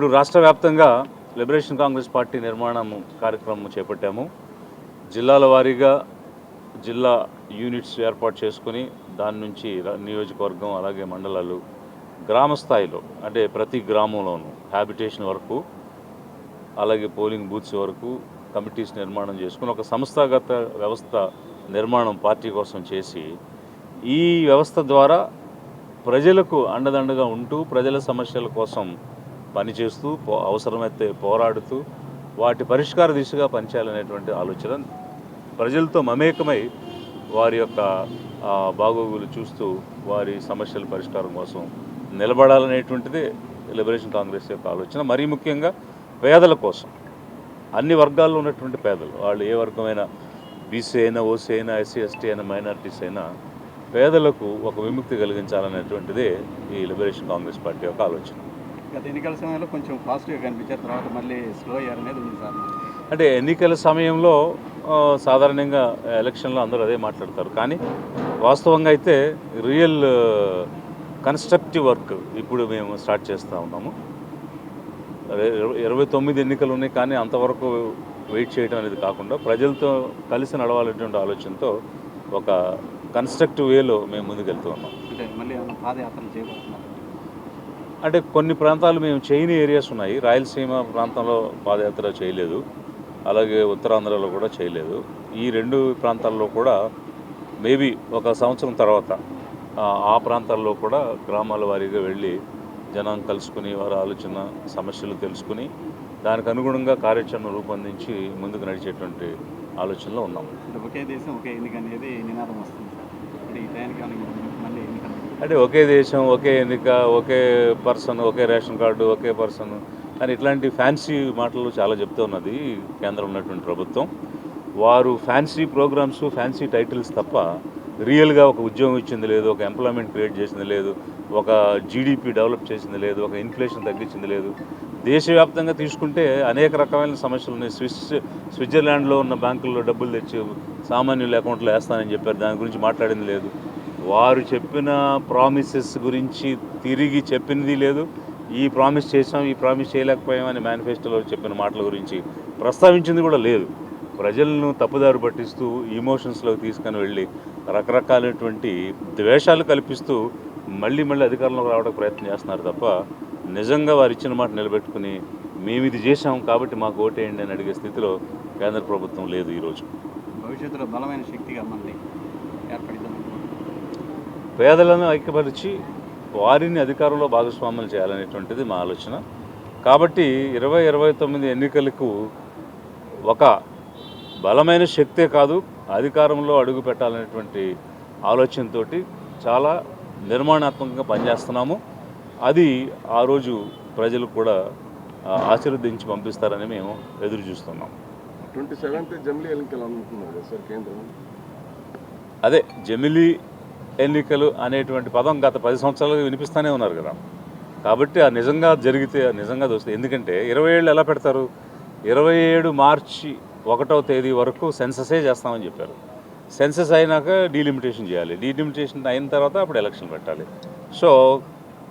ఇప్పుడు రాష్ట్ర వ్యాప్తంగా లిబరేషన్ కాంగ్రెస్ పార్టీ నిర్మాణం కార్యక్రమం చేపట్టాము. జిల్లాల వారీగా జిల్లా యూనిట్స్ ఏర్పాటు చేసుకుని దాని నుంచి నియోజకవర్గం అలాగే మండలాలు గ్రామ స్థాయిలో అంటే ప్రతి గ్రామంలోనూ హ్యాబిటేషన్ వరకు అలాగే పోలింగ్ బూత్స్ వరకు కమిటీస్ నిర్మాణం చేసుకుని ఒక సంస్థాగత వ్యవస్థ నిర్మాణం పార్టీ కోసం చేసి ఈ వ్యవస్థ ద్వారా ప్రజలకు అండదండగా ఉంటూ ప్రజల సమస్యల కోసం పనిచేస్తూ పో అవసరమైతే పోరాడుతూ వాటి పరిష్కార దిశగా పనిచేయాలనేటువంటి ఆలోచన ప్రజలతో మమేకమై వారి యొక్క బాగోగులు చూస్తూ వారి సమస్యల పరిష్కారం కోసం నిలబడాలనేటువంటిదే లిబరేషన్ కాంగ్రెస్ యొక్క ఆలోచన. మరీ ముఖ్యంగా పేదల కోసం. అన్ని వర్గాల్లో ఉన్నటువంటి పేదలు వాళ్ళు ఏ వర్గమైనా బీసీ అయినా ఓసీ అయినా ఎస్సీ ఎస్టీ అయినా మైనారిటీస్ అయినా పేదలకు ఒక విముక్తి కలిగించాలనేటువంటిదే ఈ లిబరేషన్ కాంగ్రెస్ పార్టీ యొక్క ఆలోచన. గత ఎన్నికల సమయంలో కొంచెం ఫాస్ట్గా కనిపించారు. తర్వాత మళ్ళీ స్లో అయ్యారు అనేది ఉంది సార్. అంటే ఎన్నికల సమయంలో సాధారణంగా ఎలక్షన్లో అందరూ అదే మాట్లాడతారు. కానీ వాస్తవంగా అయితే రియల్ కన్స్ట్రక్టివ్ వర్క్ ఇప్పుడు మేము స్టార్ట్ చేస్తూ ఉన్నాము. ఇరవై- తొమ్మిది ఎన్నికలు ఉన్నాయి. కానీ అంతవరకు వెయిట్ చేయడం అనేది కాకుండా ప్రజలతో కలిసి నడవాలనేటువంటి ఆలోచనతో ఒక కన్స్ట్రక్టివ్ వేలో మేము ముందుకెళ్తూ ఉన్నాం. అంటే మళ్ళీ ఏమైనా పాదయాత్రలు చేయబోతున్నారు? అంటే కొన్ని ప్రాంతాలు మేము చేయని ఏరియాస్ ఉన్నాయి. రాయలసీమ ప్రాంతంలో పాదయాత్ర చేయలేదు. అలాగే ఉత్తరాంధ్రలో కూడా చేయలేదు. ఈ రెండు ప్రాంతాల్లో కూడా మేబీ ఒక సంవత్సరం తర్వాత ఆ, ప్రాంతాల్లో కూడా గ్రామాల వారీగా వెళ్ళి జనం కలుసుకుని వారి ఆలోచన సమస్యలు తెలుసుకుని దానికి అనుగుణంగా కార్యాచరణ రూపొందించి ముందుకు నడిచేటువంటి ఆలోచనలో ఉన్నాం. ఒకే దేశం ఒకే ఎన్నిక అనేది నినాదం వస్తుంది సార్. అంటే ఒకే దేశం ఒకే ఎన్నిక ఒకే పర్సన్ ఒకే రేషన్ కార్డు ఒకే పర్సన్ అని ఇట్లాంటి ఫ్యాన్సీ మాటలు చాలా చెప్తూ ఉన్నది కేంద్రం ఉన్నటువంటి ప్రభుత్వం. వారు ఫ్యాన్సీ ప్రోగ్రామ్స్ ఫ్యాన్సీ టైటిల్స్ తప్ప రియల్గా ఒక ఉద్యోగం ఇచ్చింది లేదు ఒక ఎంప్లాయ్మెంట్ క్రియేట్ చేసింది లేదు ఒక జీడిపి డెవలప్ చేసింది లేదు ఒక ఇన్ఫ్లేషన్ తగ్గించింది లేదు. దేశవ్యాప్తంగా తీసుకుంటే అనేక రకమైన సమస్యలు ఉన్నాయి. స్విస్ స్విట్జర్లాండ్లో ఉన్న బ్యాంకుల్లో డబ్బులు తెచ్చి సామాన్యుల అకౌంట్లో వేస్తానని చెప్పారు. దాని గురించి మాట్లాడింది లేదు. వారు చెప్పిన ప్రామిసెస్ గురించి తిరిగి చెప్పింది లేదు. ఈ ప్రామిస్ చేసాం ఈ ప్రామిస్ చేయలేకపోయామని మేనిఫెస్టోలో చెప్పిన మాటల గురించి ప్రస్తావించింది కూడా లేదు. ప్రజలను తప్పుదారు పట్టిస్తూ ఇమోషన్స్లోకి తీసుకొని వెళ్ళి రకరకాలైనటువంటి ద్వేషాలు కల్పిస్తూ మళ్ళీ మళ్ళీ అధికారంలోకి రావడానికి ప్రయత్నం చేస్తున్నారు తప్ప నిజంగా వారు ఇచ్చిన మాట నిలబెట్టుకుని మేము ఇది చేశాం కాబట్టి మాకు ఓటేయండి అని అడిగే స్థితిలో కేంద్ర ప్రభుత్వం లేదు ఈరోజు. భవిష్యత్తులో బలమైన శక్తిగా మళ్ళీ ఏర్పడిద్దాం. పేదలను ఐక్యపరిచి వారిని అధికారంలో భాగస్వాములు చేయాలనేటువంటిది మా ఆలోచన. కాబట్టి ఇరవై ఇరవై తొమ్మిది ఎన్నికలకు ఒక బలమైన శక్తే కాదు అధికారంలో అడుగు పెట్టాలనేటువంటి ఆలోచనతోటి చాలా నిర్మాణాత్మకంగా పనిచేస్తున్నాము. అది ఆ రోజు ప్రజలు కూడా ఆశీర్వదించి పంపిస్తారని మేము ఎదురు చూస్తున్నాం. ట్వంటీ సెవెంత్ జమిలీ ఎన్నికలు అనుకుంటున్నారు సార్ కేంద్రం? అదే జమిలీ ఎన్నికలు అనేటువంటి పదం గత పది సంవత్సరాలుగా వినిపిస్తూనే ఉన్నారు కదా. కాబట్టి ఆ నిజంగా జరిగితే నిజంగా వస్తుంది ఎందుకంటే ఇరవై ఏళ్ళు ఎలా పెడతారు? ఇరవై ఏడు మార్చి ఒకటో తేదీ వరకు సెన్ససే చేస్తామని చెప్పారు. సెన్సస్ అయినాక డీలిమిటేషన్ చేయాలి. డీలిమిటేషన్ అయిన తర్వాత అప్పుడు ఎలక్షన్ పెట్టాలి. సో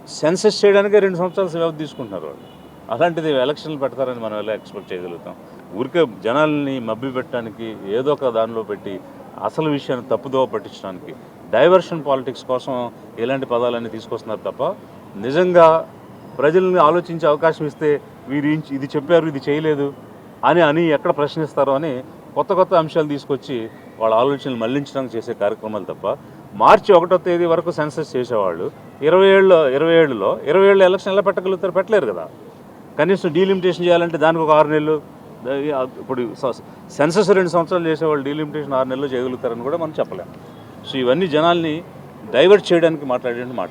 సెన్సస్ చేయడానికి రెండు సంవత్సరాలు వ్యవధి తీసుకుంటున్నారు వాళ్ళు. అలాంటిది ఎలక్షన్లు పెడతారని మనం ఎలా ఎక్స్పెక్ట్ చేయగలుగుతాం? ఊరికే జనాల్ని మబ్బి పెట్టడానికి ఏదో ఒక దానిలో పెట్టి అసలు విషయాన్ని తప్పుదోవ పట్టించడానికి డైవర్షన్ పాలిటిక్స్ కోసం ఇలాంటి పదాలన్నీ తీసుకొస్తున్నారు తప్ప నిజంగా ప్రజల్ని ఆలోచించే అవకాశం ఇస్తే వీరు ఇది చెప్పారు ఇది చేయలేదు అని అని ఎక్కడ ప్రశ్నిస్తారో అని కొత్త కొత్త అంశాలు తీసుకొచ్చి వాళ్ళ ఆలోచనలు మళ్ళించడానికి చేసే కార్యక్రమాలు తప్ప మార్చి ఒకటో తేదీ వరకు సెన్సస్ చేసేవాళ్ళు. ఇరవై ఏళ్ళు ఇరవై ఏళ్ళలో ఇరవై ఏళ్ళు ఎలక్షన్ ఎలా పెట్టగలుగుతారు పెట్టలేరు కదా. కనీసం డీలిమిటేషన్ చేయాలంటే దానికి ఒక ఆరు నెలలు ఇప్పుడు సెన్సస్ రెండు సంవత్సరాలు చేసేవాళ్ళు డీలిమిటేషన్ ఆరు నెలలు చేయగలుగుతారని కూడా మనం చెప్పలేము సో ఇవన్నీ జనాల్ని డైవర్ట్ చేయడానికి మాట్లాడేటువంటి మాట.